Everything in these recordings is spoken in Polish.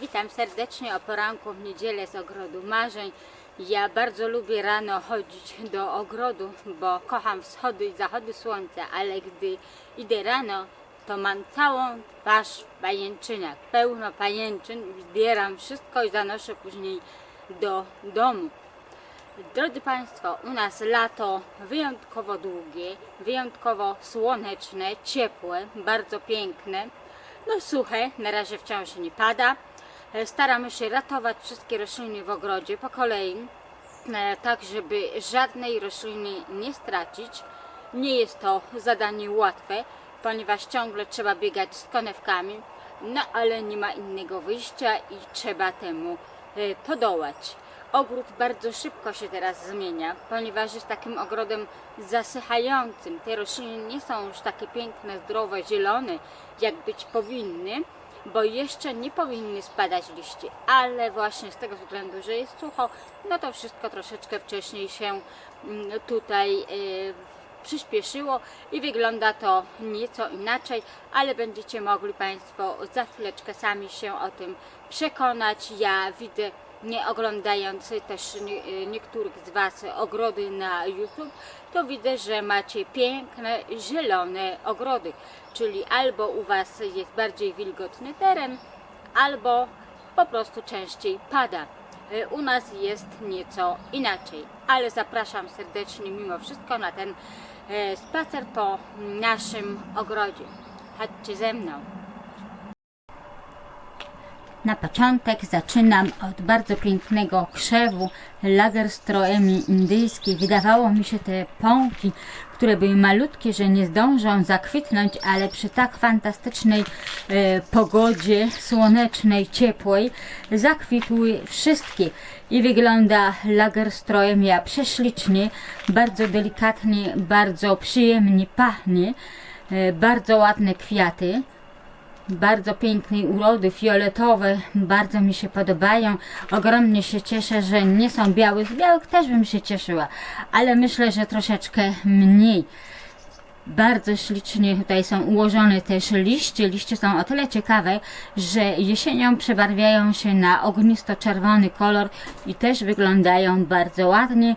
Witam serdecznie o poranku w niedzielę z ogrodu marzeń. Ja bardzo lubię rano chodzić do ogrodu, bo kocham wschody i zachody słońca, ale gdy idę rano, to mam całą twarz w pełno pajęczyn, zbieram wszystko i zanoszę później do domu. Drodzy Państwo, u nas lato wyjątkowo długie, wyjątkowo słoneczne, ciepłe, bardzo piękne. No suche, na razie wciąż nie pada. E, Staramy się ratować wszystkie rośliny w ogrodzie po kolei, e, tak żeby żadnej rośliny nie stracić. Nie jest to zadanie łatwe, ponieważ ciągle trzeba biegać z konewkami, no ale nie ma innego wyjścia i trzeba temu e, podołać. Ogród bardzo szybko się teraz zmienia, ponieważ jest takim ogrodem zasychającym. Te rośliny nie są już takie piękne, zdrowe, zielone, jak być powinny, bo jeszcze nie powinny spadać liście, ale właśnie z tego względu, że jest sucho, no to wszystko troszeczkę wcześniej się mm, tutaj e, przyspieszyło i wygląda to nieco inaczej, ale będziecie mogli Państwo za chwileczkę sami się o tym przekonać. Ja widzę, nie oglądając też nie- niektórych z Was ogrody na YouTube, to widzę, że macie piękne, zielone ogrody, czyli albo u Was jest bardziej wilgotny teren, albo po prostu częściej pada. Y, U nas jest nieco inaczej, ale zapraszam serdecznie mimo wszystko na ten e, spacer po naszym ogrodzie. Chodźcie ze mną. Na początek zaczynam od bardzo pięknego krzewu Lagerstroemi indyjskiej. Wydawało mi się te pąki, które były malutkie, że nie zdążą zakwitnąć, ale przy tak fantastycznej e, pogodzie słonecznej, ciepłej zakwitły wszystkie. I wygląda Lagerstroemia prześlicznie, bardzo delikatnie, bardzo przyjemnie pachnie, e, bardzo ładne kwiaty bardzo pięknej urody, fioletowe, bardzo mi się podobają. Ogromnie się cieszę, że nie są białe. Z białych też bym się cieszyła, ale myślę, że troszeczkę mniej. Bardzo ślicznie tutaj są ułożone też liście. Liście są o tyle ciekawe, że jesienią przebarwiają się na ognisto-czerwony kolor i też wyglądają bardzo ładnie.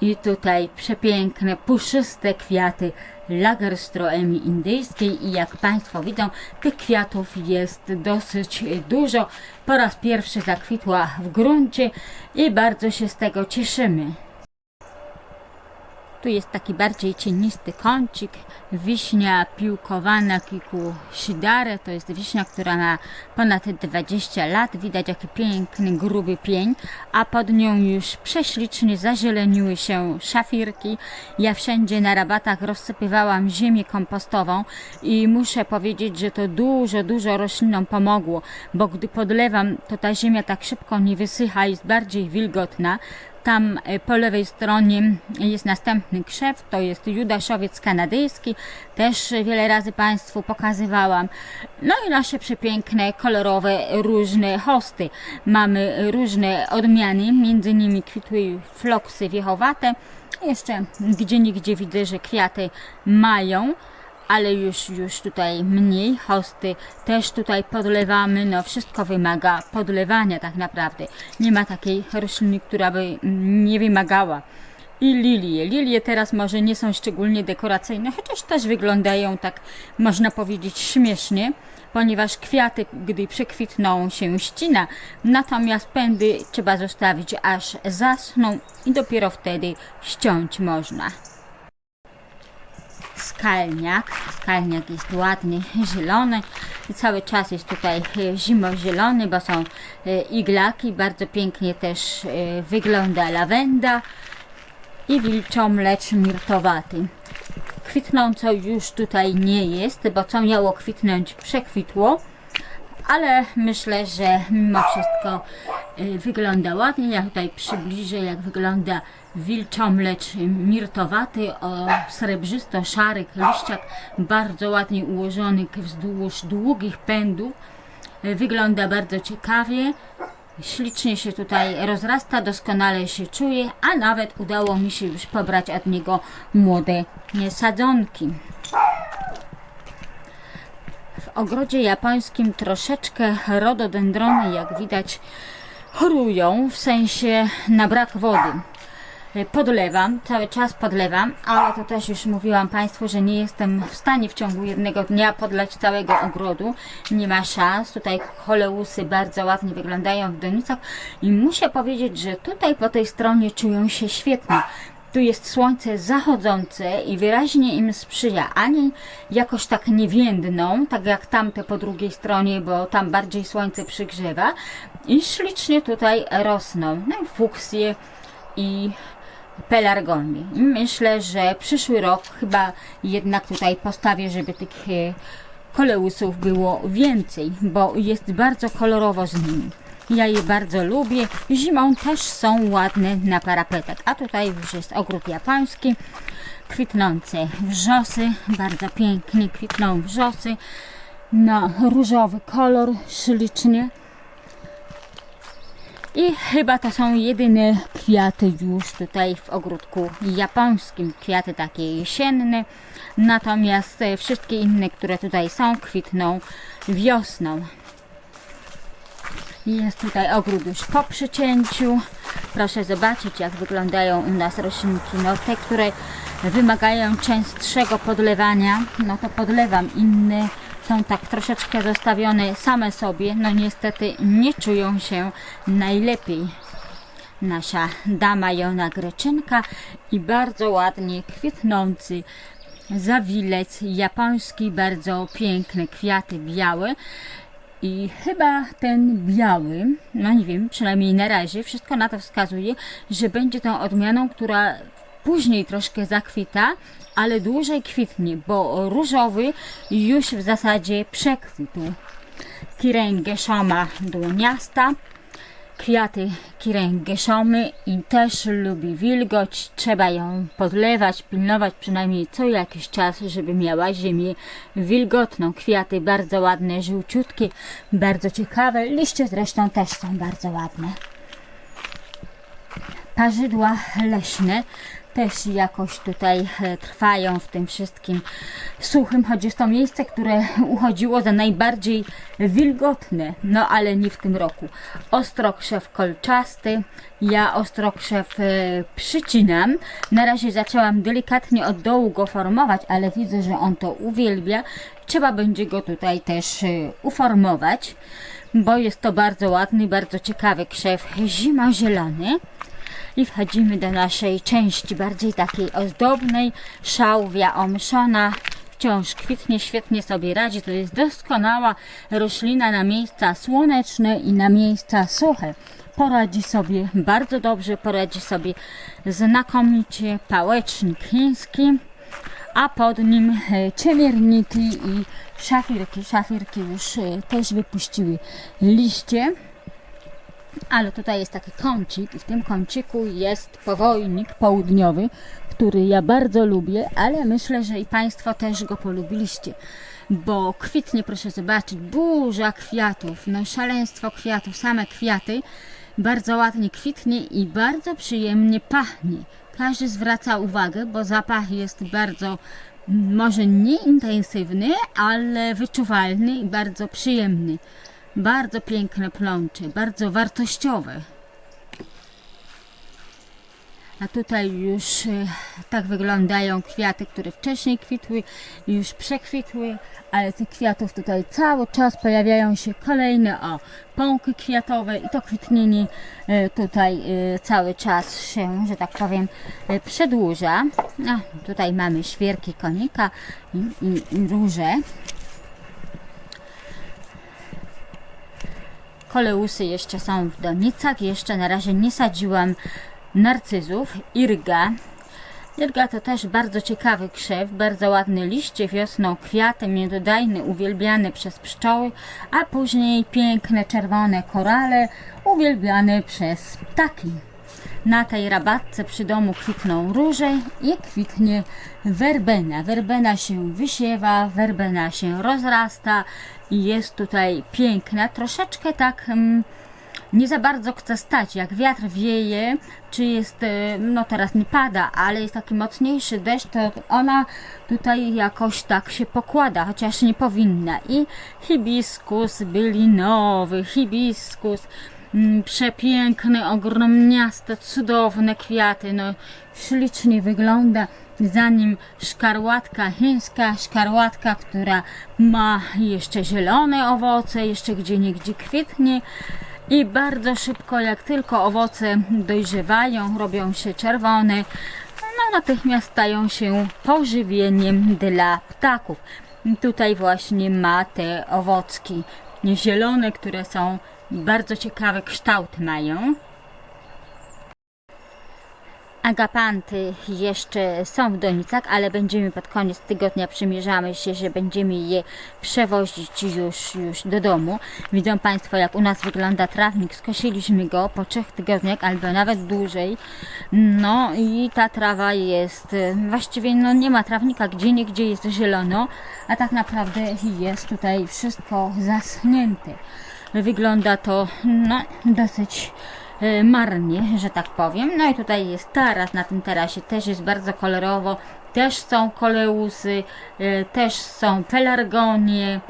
I tutaj przepiękne, puszyste kwiaty Lagerstroemi indyjskiej i jak Państwo widzą, tych kwiatów jest dosyć dużo. Po raz pierwszy zakwitła w gruncie i bardzo się z tego cieszymy. Tu jest taki bardziej cienisty kącik, wiśnia piłkowana kiku shidare, to jest wiśnia, która ma ponad 20 lat, widać jaki piękny, gruby pień, a pod nią już prześlicznie zazieleniły się szafirki. Ja wszędzie na rabatach rozsypywałam ziemię kompostową i muszę powiedzieć, że to dużo, dużo roślinom pomogło, bo gdy podlewam, to ta ziemia tak szybko nie wysycha, jest bardziej wilgotna, tam e, po lewej stronie jest następny krzew, to jest judaszowiec kanadyjski, też wiele razy Państwu pokazywałam. No i nasze przepiękne, kolorowe, różne hosty. Mamy różne odmiany, między nimi kwitły floksy wiechowate. Jeszcze gdzie nigdzie widzę, że kwiaty mają ale już, już tutaj mniej. Hosty też tutaj podlewamy. No wszystko wymaga podlewania tak naprawdę. Nie ma takiej rośliny, która by mm, nie wymagała. I lilie. Lilie teraz może nie są szczególnie dekoracyjne, chociaż też wyglądają tak, można powiedzieć, śmiesznie, ponieważ kwiaty, gdy przekwitną, się ścina, natomiast pędy trzeba zostawić aż zasną i dopiero wtedy ściąć można skalniak. Skalniak jest ładny, zielony cały czas jest tutaj e, zimozielony, bo są e, iglaki. Bardzo pięknie też e, wygląda lawenda i wilczomlecz mirtowaty. Kwitnąco już tutaj nie jest, bo co miało kwitnąć przekwitło ale myślę, że mimo wszystko wygląda ładnie. Ja tutaj przybliżę, jak wygląda wilczomlecz mirtowaty o srebrzysto-szarych liściach, bardzo ładnie ułożony wzdłuż długich pędów. Wygląda bardzo ciekawie. Ślicznie się tutaj rozrasta, doskonale się czuje, a nawet udało mi się już pobrać od niego młode sadzonki. W ogrodzie japońskim troszeczkę rododendrony, jak widać, chorują, w sensie na brak wody. Y, Podlewam, cały czas podlewam, ale to też już mówiłam Państwu, że nie jestem w stanie w ciągu jednego dnia podlać całego ogrodu. Nie ma szans. Tutaj choleusy bardzo ładnie wyglądają w donicach i muszę powiedzieć, że tutaj po tej stronie czują się świetnie. Tu jest słońce zachodzące i wyraźnie im sprzyja, ani jakoś tak nie więdną, tak jak tamte po drugiej stronie, bo tam bardziej słońce przygrzewa i ślicznie tutaj rosną. No i fuksje i pelargonii. Myślę, że przyszły rok chyba jednak tutaj postawię, żeby tych e, koleusów było więcej, bo jest bardzo kolorowo z nimi. Ja je bardzo lubię. Zimą też są ładne na parapetach. A tutaj już jest ogród japoński. Kwitnące wrzosy. Bardzo pięknie kwitną wrzosy. Na różowy kolor ślicznie. I chyba to są jedyne kwiaty już tutaj w ogródku japońskim. Kwiaty takie jesienne. Natomiast e, wszystkie inne, które tutaj są, kwitną wiosną. Jest tutaj ogród już po przycięciu. Proszę zobaczyć, jak wyglądają u nas roślinki. No te, które wymagają częstszego podlewania, no to podlewam. Inne są tak troszeczkę zostawione same sobie. No niestety nie czują się najlepiej. Nasza dama Jona Greczynka i bardzo ładnie kwitnący zawilec japoński, bardzo piękne kwiaty białe. I chyba ten biały, no nie wiem, przynajmniej na razie, wszystko na to wskazuje, że będzie tą odmianą, która później troszkę zakwita, ale dłużej kwitnie, bo różowy już w zasadzie przekwitł. Kiręgę szoma dłoniasta, kwiaty kiręgę szomy i też lubi wilgoć. Trzeba ją podlewać, pilnować przynajmniej co jakiś czas, żeby miała ziemię wilgotną. Kwiaty bardzo ładne, żółciutkie, bardzo ciekawe. Liście zresztą też są bardzo ładne. Parzydła leśne też jakoś tutaj e, trwają w tym wszystkim suchym, choć jest to miejsce, które uchodziło za najbardziej wilgotne, no ale nie w tym roku. Ostrokrzew kolczasty, ja ostrokrzew e, przycinam. Na razie zaczęłam delikatnie od dołu go formować, ale widzę, że on to uwielbia. Trzeba będzie go tutaj też e, uformować, bo jest to bardzo ładny, bardzo ciekawy krzew zimozielony. I wchodzimy do naszej części bardziej takiej ozdobnej. Szałwia omszona wciąż kwitnie, świetnie sobie radzi. To jest doskonała roślina na miejsca słoneczne i na miejsca suche. Poradzi sobie bardzo dobrze, poradzi sobie znakomicie pałecznik chiński, a pod nim e, ciemierniki i szafirki. Szafirki już e, też wypuściły liście. Ale tutaj jest taki kącik i w tym kąciku jest powojnik południowy, który ja bardzo lubię, ale myślę, że i Państwo też go polubiliście. Bo kwitnie, proszę zobaczyć, burza kwiatów, no szaleństwo kwiatów, same kwiaty. Bardzo ładnie kwitnie i bardzo przyjemnie pachnie. Każdy zwraca uwagę, bo zapach jest bardzo, może nie intensywny, ale wyczuwalny i bardzo przyjemny. Bardzo piękne plącze, bardzo wartościowe. A tutaj już e, tak wyglądają kwiaty, które wcześniej kwitły, już przekwitły, ale tych kwiatów tutaj cały czas pojawiają się kolejne, o, pąki kwiatowe i to kwitnienie e, tutaj e, cały czas się, że tak powiem, przedłuża. A, tutaj mamy świerki konika i, i, i róże. Koleusy jeszcze są w donicach. Jeszcze na razie nie sadziłam narcyzów. Irga. Irga to też bardzo ciekawy krzew, bardzo ładne liście wiosną, kwiaty miododajne, uwielbiane przez pszczoły, a później piękne czerwone korale, uwielbiane przez ptaki. Na tej rabatce przy domu kwitną róże i kwitnie werbena. Werbena się wysiewa, werbena się rozrasta jest tutaj piękna. Troszeczkę tak mm, nie za bardzo chce stać. Jak wiatr wieje, czy jest, e, no teraz nie pada, ale jest taki mocniejszy deszcz, to ona tutaj jakoś tak się pokłada, chociaż nie powinna. I hibiskus bylinowy, hibiskus, mm, przepiękny, ogromniaste, cudowne kwiaty, no ślicznie wygląda. Za nim szkarłatka chińska, szkarłatka, która ma jeszcze zielone owoce, jeszcze gdzie niegdzie kwitnie i bardzo szybko, jak tylko owoce dojrzewają, robią się czerwone, no natychmiast stają się pożywieniem dla ptaków. Tutaj właśnie ma te owocki zielone, które są bardzo ciekawy kształt mają. Agapanty jeszcze są w donicach, ale będziemy pod koniec tygodnia przymierzamy się, że będziemy je przewozić już, już do domu. Widzą Państwo, jak u nas wygląda trawnik. Skosiliśmy go po trzech tygodniach, albo nawet dłużej. No i ta trawa jest, właściwie no nie ma trawnika, gdzie niegdzie jest zielono, a tak naprawdę jest tutaj wszystko zaschnięte. Wygląda to no, dosyć e, marnie, że tak powiem. No i tutaj jest taras, na tym tarasie też jest bardzo kolorowo, też są koleusy, e, też są pelargonie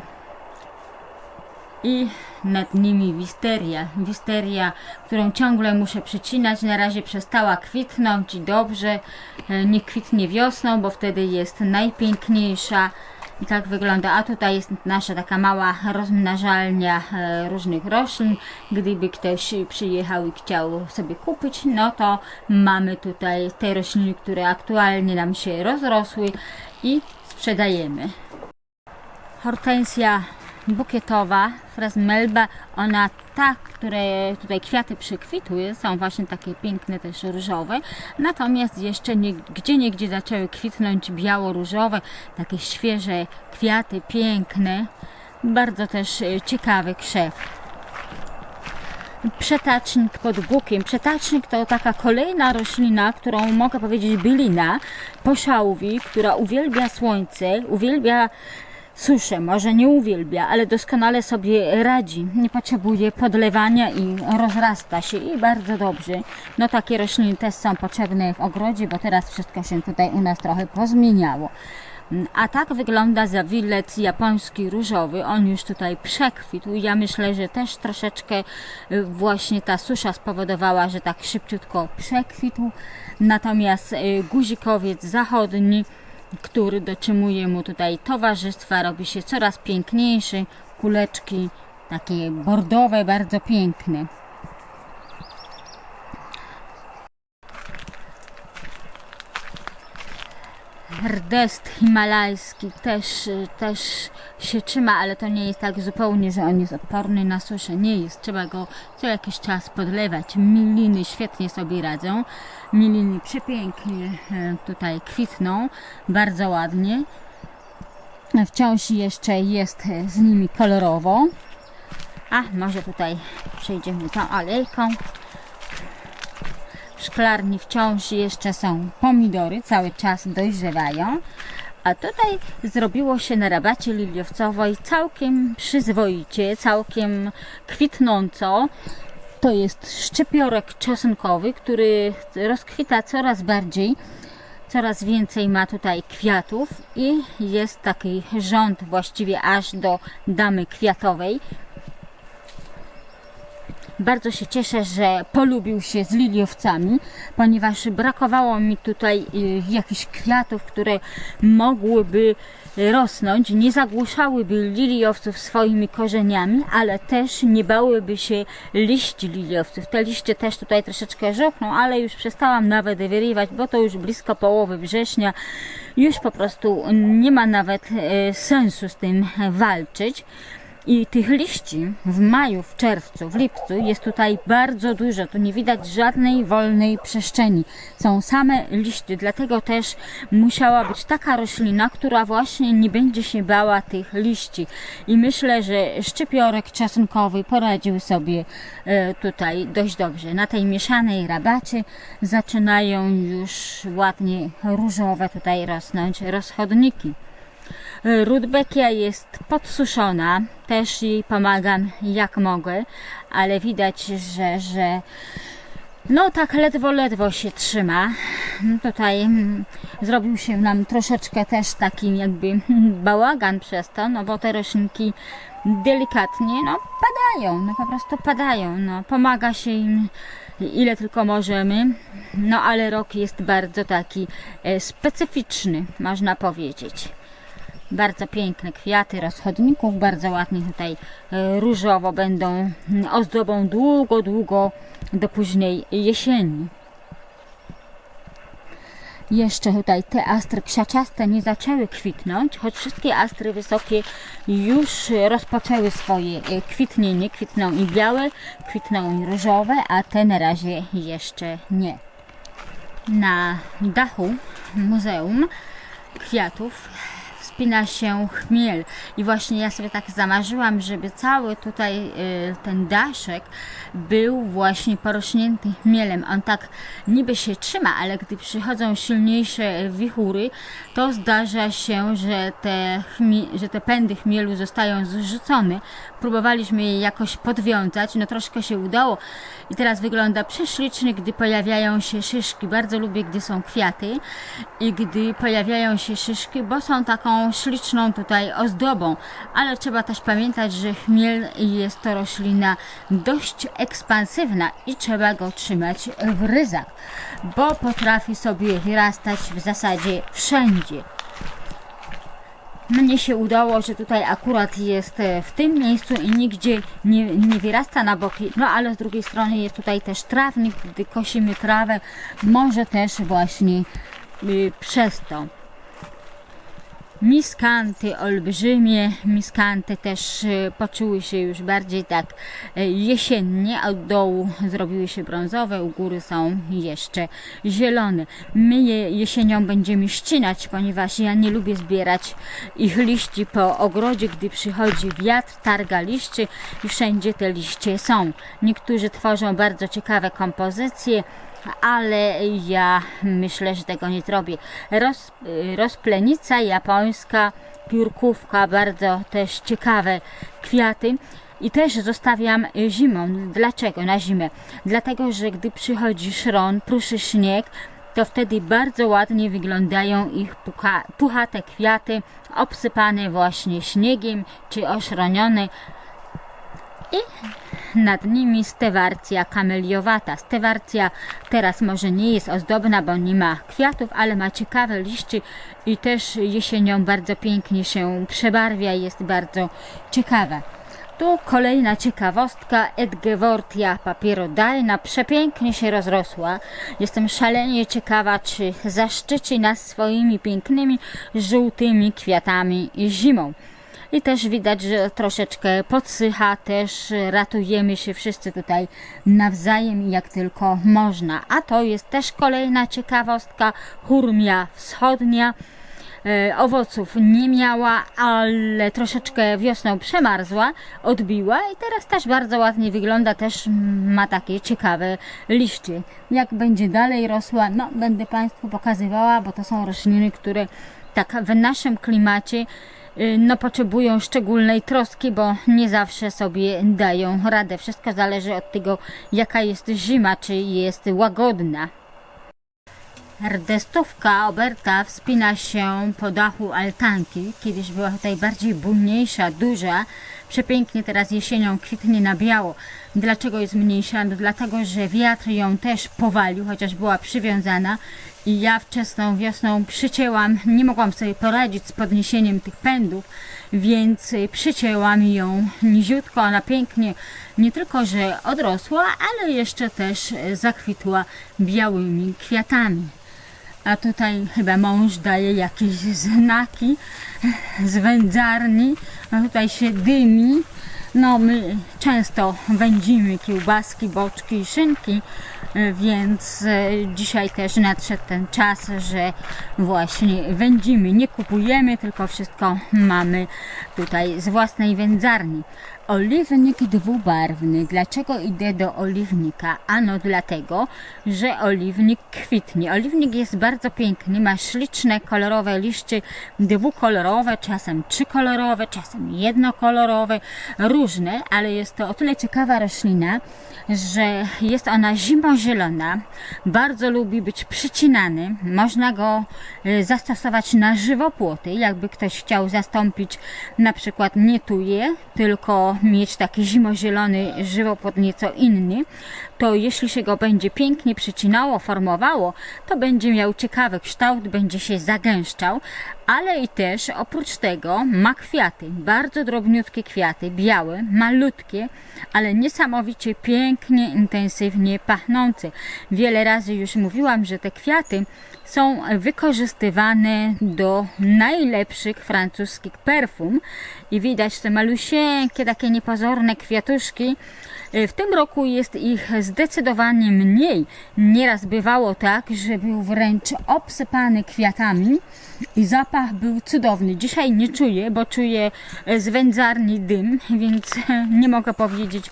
i nad nimi wisteria. Wisteria, którą ciągle muszę przycinać, na razie przestała kwitnąć i dobrze, e, nie kwitnie wiosną, bo wtedy jest najpiękniejsza. I tak wygląda. A tutaj jest nasza taka mała rozmnażalnia e, różnych roślin. Gdyby ktoś przyjechał i chciał sobie kupić, no to mamy tutaj te rośliny, które aktualnie nam się rozrosły i sprzedajemy. Hortensja bukietowa, Melba, ona ta, które tutaj kwiaty przykwitły, są właśnie takie piękne też różowe, natomiast jeszcze nie, gdzie niegdzie zaczęły kwitnąć biało-różowe, takie świeże kwiaty, piękne, bardzo też e, ciekawy krzew. Przetacznik pod bukiem. Przetacznik to taka kolejna roślina, którą mogę powiedzieć bylina, poszałwi, która uwielbia słońce, uwielbia suszę, może nie uwielbia, ale doskonale sobie radzi. Nie potrzebuje podlewania i rozrasta się i bardzo dobrze. No takie rośliny też są potrzebne w ogrodzie, bo teraz wszystko się tutaj u nas trochę pozmieniało. A tak wygląda zawilec japoński różowy. On już tutaj przekwitł. Ja myślę, że też troszeczkę y, właśnie ta susza spowodowała, że tak szybciutko przekwitł. Natomiast y, guzikowiec zachodni który dotrzymuje mu tutaj towarzystwa, robi się coraz piękniejszy, kuleczki takie bordowe, bardzo piękne. Rdest himalajski też, też się trzyma, ale to nie jest tak zupełnie, że on jest odporny na suszę. Nie jest. Trzeba go co jakiś czas podlewać. Miliny świetnie sobie radzą. Miliny przepięknie e, tutaj kwitną. Bardzo ładnie. Wciąż jeszcze jest z nimi kolorowo. A może tutaj przejdziemy tą alejką. Szklarni wciąż jeszcze są pomidory, cały czas dojrzewają. A tutaj zrobiło się na rabacie liliowcowej całkiem przyzwoicie, całkiem kwitnąco. To jest szczypiorek czosnkowy, który rozkwita coraz bardziej. Coraz więcej ma tutaj kwiatów i jest taki rząd właściwie aż do damy kwiatowej. Bardzo się cieszę, że polubił się z liliowcami, ponieważ brakowało mi tutaj y, jakichś kwiatów, które mogłyby rosnąć, nie zagłuszałyby liliowców swoimi korzeniami, ale też nie bałyby się liści liliowców. Te liście też tutaj troszeczkę żółkną, ale już przestałam nawet wyrywać, bo to już blisko połowy września. Już po prostu nie ma nawet y, sensu z tym walczyć. I tych liści w maju, w czerwcu, w lipcu jest tutaj bardzo dużo. Tu nie widać żadnej wolnej przestrzeni. Są same liście, dlatego też musiała być taka roślina, która właśnie nie będzie się bała tych liści. I myślę, że szczypiorek czosnkowy poradził sobie e, tutaj dość dobrze. Na tej mieszanej rabacie zaczynają już ładnie różowe tutaj rosnąć rozchodniki. Rudbeckia jest podsuszona, też jej pomagam jak mogę, ale widać, że, że no tak ledwo, ledwo się trzyma. Tutaj mm, zrobił się nam troszeczkę też taki jakby mm, bałagan przez to, no bo te roślinki delikatnie, no padają, no po prostu padają, no pomaga się im ile tylko możemy, no ale rok jest bardzo taki e, specyficzny, można powiedzieć. Bardzo piękne kwiaty rozchodników, bardzo ładnie tutaj e, różowo będą mm, ozdobą długo, długo do późnej jesieni. Jeszcze tutaj te astry ksiaciaste nie zaczęły kwitnąć, choć wszystkie astry wysokie już rozpoczęły swoje e, kwitnienie. Kwitną i białe, kwitną i różowe, a te na razie jeszcze nie. Na dachu muzeum kwiatów wspina się chmiel i właśnie ja sobie tak zamarzyłam, żeby cały tutaj y, ten daszek był właśnie porośnięty chmielem. On tak niby się trzyma, ale gdy przychodzą silniejsze wichury, to zdarza się, że te, że te pędy chmielu zostają zrzucone. Próbowaliśmy je jakoś podwiązać, no troszkę się udało i teraz wygląda prześlicznie, gdy pojawiają się szyszki. Bardzo lubię, gdy są kwiaty i gdy pojawiają się szyszki, bo są taką śliczną tutaj ozdobą, ale trzeba też pamiętać, że chmiel jest to roślina dość ekspansywna i trzeba go trzymać w ryzach, bo potrafi sobie wyrastać w zasadzie wszędzie. Mnie się udało, że tutaj akurat jest e, w tym miejscu i nigdzie nie, nie wyrasta na boki. No ale z drugiej strony jest tutaj też trawnik, gdy kosimy trawę, może też właśnie y, przez to. Miskanty olbrzymie, miskanty też e, poczuły się już bardziej tak e, jesiennie, od dołu zrobiły się brązowe, u góry są jeszcze zielone. My je jesienią będziemy ścinać, ponieważ ja nie lubię zbierać ich liści po ogrodzie, gdy przychodzi wiatr, targa liście i wszędzie te liście są. Niektórzy tworzą bardzo ciekawe kompozycje, ale ja myślę, że tego nie zrobię. Roz, rozplenica japońska, piórkówka, bardzo też ciekawe kwiaty. I też zostawiam zimą. Dlaczego na zimę? Dlatego, że gdy przychodzi szron, pruszy śnieg, to wtedy bardzo ładnie wyglądają ich pucha, puchate kwiaty, obsypane właśnie śniegiem czy oszronione. I nad nimi stewarcja kameliowata. Stewarcja teraz może nie jest ozdobna, bo nie ma kwiatów, ale ma ciekawe liście i też jesienią bardzo pięknie się przebarwia i jest bardzo ciekawa. Tu kolejna ciekawostka, Edgewortia papierodajna, przepięknie się rozrosła. Jestem szalenie ciekawa, czy zaszczyci nas swoimi pięknymi, żółtymi kwiatami zimą. I też widać, że troszeczkę podsycha, też ratujemy się wszyscy tutaj nawzajem jak tylko można. A to jest też kolejna ciekawostka, hurmia wschodnia. E, owoców nie miała, ale troszeczkę wiosną przemarzła, odbiła i teraz też bardzo ładnie wygląda, też ma takie ciekawe liście. Jak będzie dalej rosła, no będę Państwu pokazywała, bo to są rośliny, które tak w naszym klimacie no potrzebują szczególnej troski, bo nie zawsze sobie dają radę. Wszystko zależy od tego, jaka jest zima, czy jest łagodna. Rdestówka Oberta wspina się po dachu altanki. Kiedyś była tutaj bardziej bujniejsza, duża. Przepięknie teraz jesienią kwitnie na biało. Dlaczego jest mniejsza? No dlatego, że wiatr ją też powalił, chociaż była przywiązana. I ja wczesną wiosną przycięłam, nie mogłam sobie poradzić z podniesieniem tych pędów, więc y, przycięłam ją niziutko. Ona pięknie nie tylko, że odrosła, ale jeszcze też y, zakwitła białymi kwiatami. A tutaj chyba mąż daje jakieś znaki z wędzarni. A tutaj się dymi. No my często wędzimy kiełbaski, boczki i szynki, więc e, dzisiaj też nadszedł ten czas, że właśnie wędzimy. Nie kupujemy, tylko wszystko mamy tutaj z własnej wędzarni. Oliwnik dwubarwny. Dlaczego idę do oliwnika? Ano dlatego, że oliwnik kwitnie. Oliwnik jest bardzo piękny, ma śliczne, kolorowe liście, dwukolorowe, czasem trzykolorowe, czasem jednokolorowe, różne, ale jest to o tyle ciekawa roślina, że jest ona zimozielona, bardzo lubi być przycinany. Można go e, zastosować na żywopłoty, jakby ktoś chciał zastąpić na przykład nie tuje, tylko mieć taki zimozielony żywopłot nieco inny, to jeśli się go będzie pięknie przycinało, formowało, to będzie miał ciekawy kształt, będzie się zagęszczał, ale i też oprócz tego ma kwiaty, bardzo drobniutkie kwiaty, białe, malutkie, ale niesamowicie pięknie, intensywnie pachnące. Wiele razy już mówiłam, że te kwiaty są wykorzystywane do najlepszych francuskich perfum i widać te malusieńkie, takie niepozorne kwiatuszki. E, W tym roku jest ich zdecydowanie mniej. Nieraz bywało tak, że był wręcz obsypany kwiatami i zapach był cudowny. Dzisiaj nie czuję, bo czuję e, z wędzarni dym, więc e, nie mogę powiedzieć,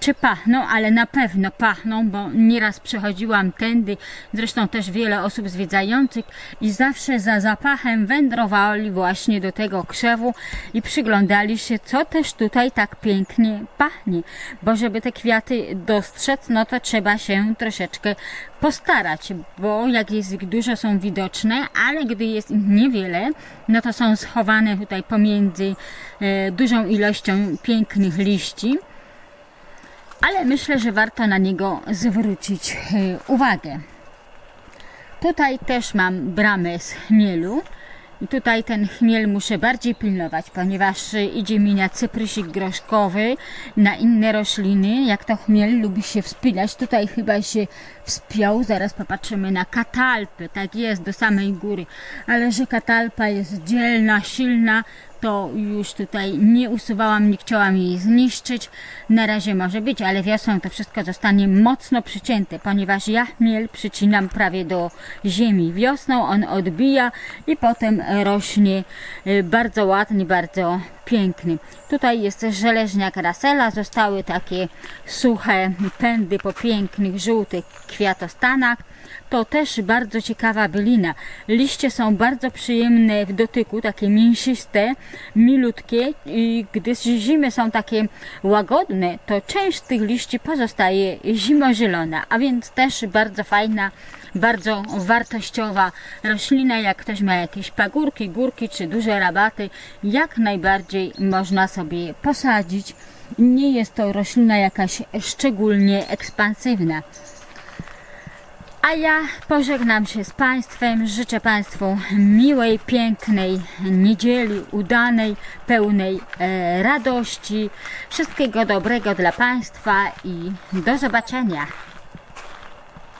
czy pachną, ale na pewno pachną, bo nieraz przechodziłam tędy, zresztą też wiele osób zwiedzających i zawsze za zapachem wędrowali właśnie do tego krzewu i przyglądali się, co też tutaj tak pięknie pachnie, bo żeby te kwiaty dostrzec, no to trzeba się troszeczkę postarać, bo jak jest ich dużo są widoczne, ale gdy jest ich niewiele, no to są schowane tutaj pomiędzy e, dużą ilością pięknych liści. Ale myślę, że warto na niego zwrócić e, uwagę. Tutaj też mam bramę z chmielu. I tutaj ten chmiel muszę bardziej pilnować, ponieważ idzie mi na cyprysik groszkowy, na inne rośliny. Jak to chmiel lubi się wspinać, tutaj chyba się wspiął. Zaraz popatrzymy na katalpę. Tak jest, do samej góry. Ale że katalpa jest dzielna, silna, to już tutaj nie usuwałam, nie chciałam jej zniszczyć. Na razie może być, ale wiosną to wszystko zostanie mocno przycięte, ponieważ ja chmiel przycinam prawie do ziemi. Wiosną on odbija i potem rośnie y, bardzo ładnie, bardzo piękny. Tutaj jest żeleźniak rasela, zostały takie suche pędy po pięknych, żółtych kwiatostanach. To też bardzo ciekawa bylina. Liście są bardzo przyjemne w dotyku, takie mięsiste, milutkie i gdy zimy są takie łagodne, to część tych liści pozostaje zimozielona, a więc też bardzo fajna, bardzo wartościowa roślina. Jak ktoś ma jakieś pagórki, górki czy duże rabaty, jak najbardziej można sobie posadzić. Nie jest to roślina jakaś szczególnie ekspansywna. A ja pożegnam się z Państwem. Życzę Państwu miłej, pięknej niedzieli, udanej, pełnej e, radości. Wszystkiego dobrego dla Państwa i do zobaczenia.